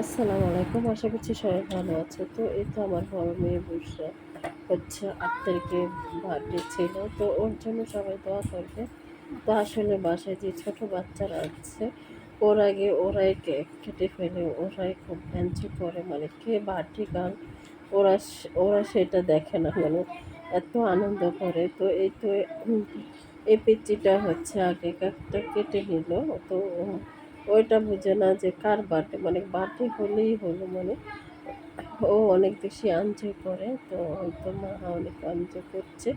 আসসালামু আলাইকুম, আশা করছি সবাই ভালো আছে। তো এই তো আমার বড় মেয়ে বসে হচ্ছে আট তারিখে বার্থডে ছিল। তো ওর জন্য সবাই দোয়া করবে। তো আসলে বাসায় যে ছোট বাচ্চারা আছে, ওর আগে ওরাই কেক কেটে ফেলে, ওরাই খুব এনজয় করে। মানে কে বার্থডে গান, ওরা ওরা সেটা দেখে না। মানে এত আনন্দ করে। তো এই তো এই পিচিটা হচ্ছে আগে কেকটা কেটে নিল। তো ওইটা বুঝে না যে কার বার্থডে মানে বার্থডে হলেই হলো মানে। ও অনেক বেশি এনজয় করে তো হয়তো মা অনেক এনজয় করছে।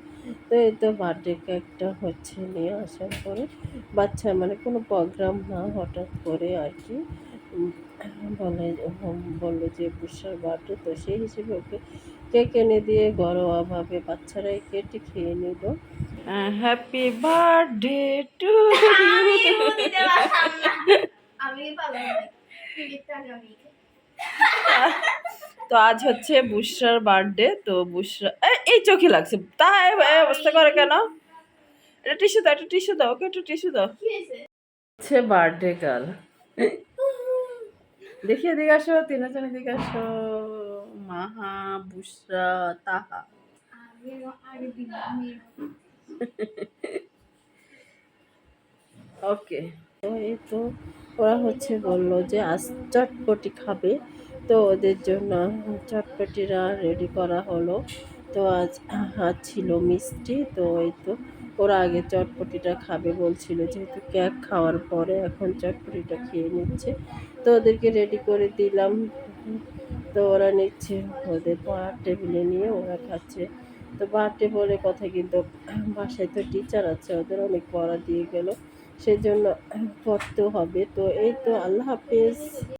তো এই তো বার্থডে কেকটা হচ্ছে নিয়ে আসার পরে বাচ্চা মানে কোনো প্রোগ্রাম না হঠাৎ করে আর কি বলে বলল যে বুসার বার্থডে তো সেই হিসেবে ওকে কেক এনে দিয়ে ঘরোয়াভাবে বাচ্চারাই কেটে খেয়ে নিল। হ্যাপি বার্থডে টু তো আজ হচ্ছে বুসরার বার্থডে, তো বুসরা এই চোখে লাগছে। তা অবস্থা করে কেন? এটা টিস্যু দাও একটা টিস্যু দাও, ওকে একটু টিস্যু দাও। হচ্ছে বার্থডে গার্ল। দেখি এদিকে আসো, তিনজন এদিকে আসো। মাহা বুসরা তাহা। ওকে। এই তো ওরা হচ্ছে বলল যে, আজ চটপটি খাবে। তো ওদের জন্য চটপটিরা রেডি করা হলো। তো আজ আজ ছিল মিষ্টি। তো এই তো ওরা আগে চটপটিটা খাবে বলছিল, যেহেতু কেক খাওয়ার পরে এখন চটপটিটা খেয়ে নিচ্ছে। তো ওদেরকে রেডি করে দিলাম। তো ওরা নিচ্ছে ওদের পড়ার টেবিলে নিয়ে ওরা খাচ্ছে। তো বার্থডে বলে কথা কিন্তু বাসায় তো টিচার আছে, ওদের অনেক পড়া দিয়ে গেল। সেজন্য পড়তে হবে। তো এই তো আল্লাহ হাফেজ।